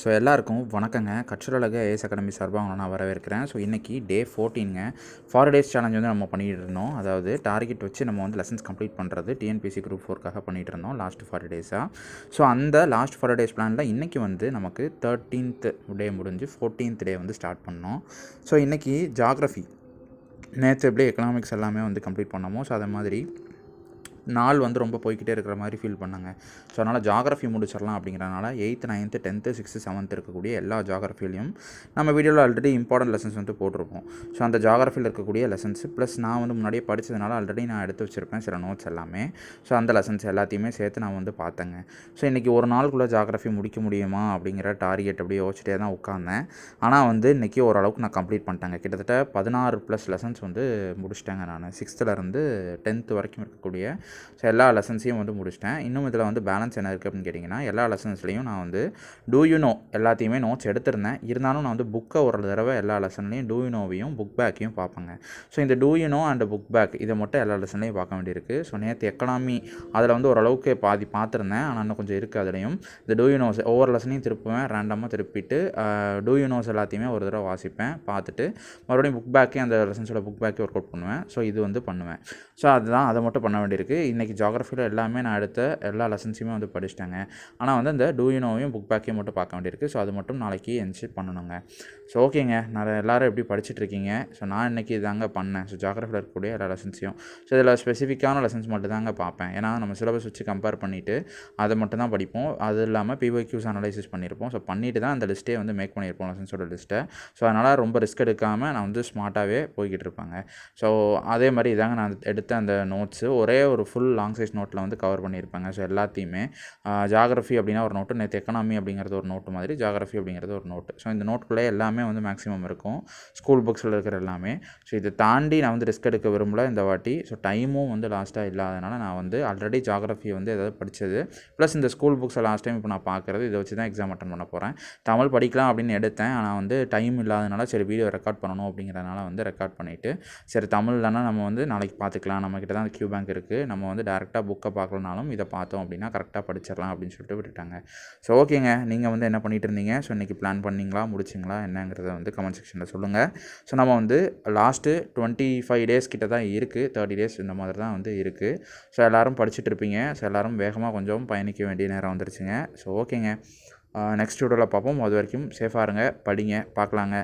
So எல்லாருக்கும் வணக்கங்க. கற்றலக as academy சார்பாக நான் வரவேற்கிறேன். ஸோ இன்றைக்கி டே ஃபோர்டீனுங்க. ஃபார் டேஸ் சேலஞ்ச் வந்து நம்ம பண்ணிகிட்டு இருந்தோம். அதாவது டார்கெட் வச்சு நம்ம வந்து லெசன்ஸ் கம்ப்ளீட் பண்ணுறது டிஎன்பிசி குரூப் ஃபோர்க்காக பண்ணிகிட்டு இருந்தோம். லாஸ்ட் ஃபார் டேஸாக ஸோ அந்த லாஸ்ட் ஃபார் டேஸ் பிளானில் இன்றைக்கி வந்து நமக்கு தேர்ட்டீன்த் டே முடிஞ்சு ஃபோர்டீன்த் டே வந்து ஸ்டார்ட் பண்ணோம். ஸோ இன்றைக்கி ஜாகிரஃபி நேற்று எப்படி எக்கனாமிக்ஸ் எல்லாமே வந்து கம்ப்ளீட் பண்ணோமோ ஸோ அதை மாதிரி நாள் வந்து ரொம்ப போய்கிட்டே இருக்கிற மாதிரி ஃபீல் பண்ணாங்க. ஸோ அதனால் ஜாகிரஃபி முடிச்சிடலாம் அப்படிங்கிறனால eighth ninth tenth sixth seventh இருக்கக்கூடிய எல்லா ஜாகிரஃபிலையும் நம்ம வீடியோவில் ஆல்ரெடி இம்பார்ட்டன்ட் லெசன்ஸ் வந்து போட்டிருப்போம். ஸோ அந்த ஜாகிரஃபியில் இருக்கக்கூடிய லெசன்ஸ் ப்ளஸ் நான் வந்து முன்னாடியே படித்ததுனால ஆல்ரெடி நான் எடுத்து வச்சுருப்பேன் சில நோட்ஸ் எல்லாமே. ஸோ அந்த லெசன்ஸ் எல்லாத்தையுமே சேர்த்து நான் வந்து பார்த்தேங்க. ஸோ இன்றைக்கி ஒரு நாளுக்குள்ளே ஜாகிரஃபி முடிக்க முடியுமா அப்படிங்கிற டார்கெட் அப்படியே யோசிச்சிட்டே தான் உட்காந்தேன் ஆனால் வந்து இன்றைக்கி ஓரளவுக்கு நான் கம்ப்ளீட் பண்ணிட்டேங்க. கிட்டத்தட்ட பதினாறு ப்ளஸ் லெசன்ஸ் வந்து முடிச்சிட்டேங்க நான். சிக்ஸ்த்துலேருந்து டென்த்து வரைக்கும் இருக்கக்கூடிய ஸோ எல்லா லெசன்ஸையும் வந்து முடிச்சிட்டேன். இன்னும் இதில் வந்து பேலன்ஸ் என்ன இருக்குது அப்படின்னு கேட்டிங்கன்னா எல்லா லெசன்ஸ்லையும் நான் வந்து டூ யூ நோ எல்லாத்தையுமே நோட்ஸ் எடுத்திருந்தேன். இருந்தாலும் நான் வந்து புக்கை ஒரு தடவை எல்லா லெசன்லையும் டூ யூ நோவையும் புக் பேக்கையும் பார்ப்பேங்க. ஸோ இந்த do you know and book back இதை மட்டும் எல்லா லெசன்லையும் பார்க்க வேண்டியிருக்கு. ஸோ நேற்று எக்கனாமி அதில் வந்து ஓரளவுக்கு பாதி பார்த்துருந்தேன். ஆனால் இன்னும் கொஞ்சம் இருக்குது அதுலேயும். இந்த டூ யூ நோஸ் ஒவ்வொரு லெசனையும் திருப்புவேன். ரேண்டமாக திருப்பிட்டு டூ யூ நோஸ் எல்லாத்தையுமே ஒரு தடவை வாசிப்பேன் பார்த்துட்டு மறுபடியும் புக் பேக்கே அந்த லெசன்ஸோட புக் பேக்கே ஒர்க் அவுட் பண்ணுவேன். ஸோ இது வந்து பண்ணுவேன். ஸோ அதுதான் அதை மட்டும் பண்ண வேண்டியிருக்கு. இன்றைக்கி ஜாகிரஃபியில் எல்லாமே நான் எடுத்த எல்லா லெசன்ஸையுமே வந்து படிச்சிட்டேங்க. ஆனால் வந்து இந்த டூயினோவையும் புக் பேக்கையும் மட்டும் பார்க்க வேண்டியிருக்கு. ஸோ அது மட்டும் நாளைக்கு என்சி பண்ணணுங்க. ஸோ ஓகேங்க நான் எல்லோரும் எப்படி படிச்சுட்டு இருக்கீங்க? ஸோ நான் இன்றைக்கி இதாங்க பண்ணேன். ஸோ ஜாகிரஃபியில் இருக்கக்கூடிய எல்லா லெசன்ஸையும் ஸோ இதில் ஸ்பெசிஃபிக்கான லெசன்ஸ் மட்டும் தாங்க பார்ப்பேன். ஏன்னா நம்ம சிலபஸ் வச்சு கம்பேர் பண்ணிவிட்டு அதை மட்டும் தான் படிப்போம். அது இல்லாமல் பிஒய்க்யூஸ் அனலைசிஸ் பண்ணியிருப்போம். ஸோ பண்ணிவிட்டு தான் அந்த லிஸ்ட்டே வந்து மேக் பண்ணியிருப்போம் லெசன்ஸோட லிஸ்ட்டை ஸோ அதனால் ரொம்ப ரிஸ்க் எடுக்காமல் நான் வந்து ஸ்மார்ட்டாகவே போய்கிட்டு இருப்பாங்க. ஸோ அதே மாதிரி இதாங்க நான் எடுத்த அந்த நோட்ஸு ஒரே ஒரு ஃபுல் லாங் சைஸ் நோட்டில் வந்து கவர் பண்ணியிருப்பாங்க. ஸோ எல்லாத்தையுமே ஜாகிரஃபி அப்படின்னா ஒரு நோட்டு நேற்று எக்கனாமி அப்படிங்கிறது ஒரு நோட்டு மாதிரி ஜாகிரஃபி அப்படிங்கிறது ஒரு நோட்டு ஸோ இந்த நோட்டுக்குள்ளே எல்லாமே வந்து மேக்ஸிமம் இருக்கும். ஸ்கூல் புக்ஸில் இருக்கிற எல்லாமே. ஸோ இதை தாண்டி நான் வந்து ரிஸ்க் எடுக்க விரும்பல இந்த வாட்டி. ஸோ டைமும் வந்து லாஸ்ட்டாக இல்லாதனால நான் வந்து ஆல்ரெடி ஜாகிரஃபியை வந்து ஏதாவது படித்தது ப்ளஸ் இந்த ஸ்கூல் புக்ஸை லாஸ்ட் டைம் இப்போ நான் பார்க்குறது இதை வச்சு தான் எக்ஸாம் அட்டன் பண்ண போகிறேன் தமிழ் படிக்கலாம் அப்படின்னு எடுத்தேன். ஆனால் வந்து டைம் இல்லாதனால சரி வீடியோ ரெக்கார்ட் பண்ணணும் அப்படிங்கிறனால வந்து ரெக்கார்ட் பண்ணிவிட்டு சரி தமிழ் இல்லைனா நம்ம வந்து நாளைக்கு பார்த்துக்கலாம். நம்மக்கிட்ட தான் கியூ பேங்க் இருக்குது நம்ம நம்ம வந்து டேரெக்டாக புக்கை பார்க்கலனாலும் இதை பார்த்தோம் அப்படின்னா கரெக்டாக படிச்சிடலாம் அப்படின்னு சொல்லிட்டு விட்டுட்டாங்க. ஸோ ஓகேங்க நீங்கள் வந்து என்ன பண்ணிகிட்டு இருந்தீங்க? ஸோ இன்றைக்கி பிளான் பண்ணிங்களா? முடிச்சிங்களா? என்னங்கிறத வந்து கமெண்ட் செக்ஷனில் சொல்லுங்கள் ஸோ நம்ம வந்து லாஸ்ட்டு டுவெண்ட்டி ஃபைவ் டேஸ் கிட்ட தான் இருக்குது தேர்ட்டி டேஸ் இந்த மாதிரி தான் வந்து இருக்குது ஸோ எல்லோரும் படிச்சுட்டு இருப்பீங்க. ஸோ எல்லோரும் வேகமாக கொஞ்சம் பயணிக்க வேண்டிய நேரம் வந்துருச்சுங்க. ஸோ ஓகேங்க நெக்ஸ்ட் வீடியோவில் பார்ப்போம். அது வரைக்கும் சேஃபாக இருங்க. படிங்க. பார்க்கலாங்க.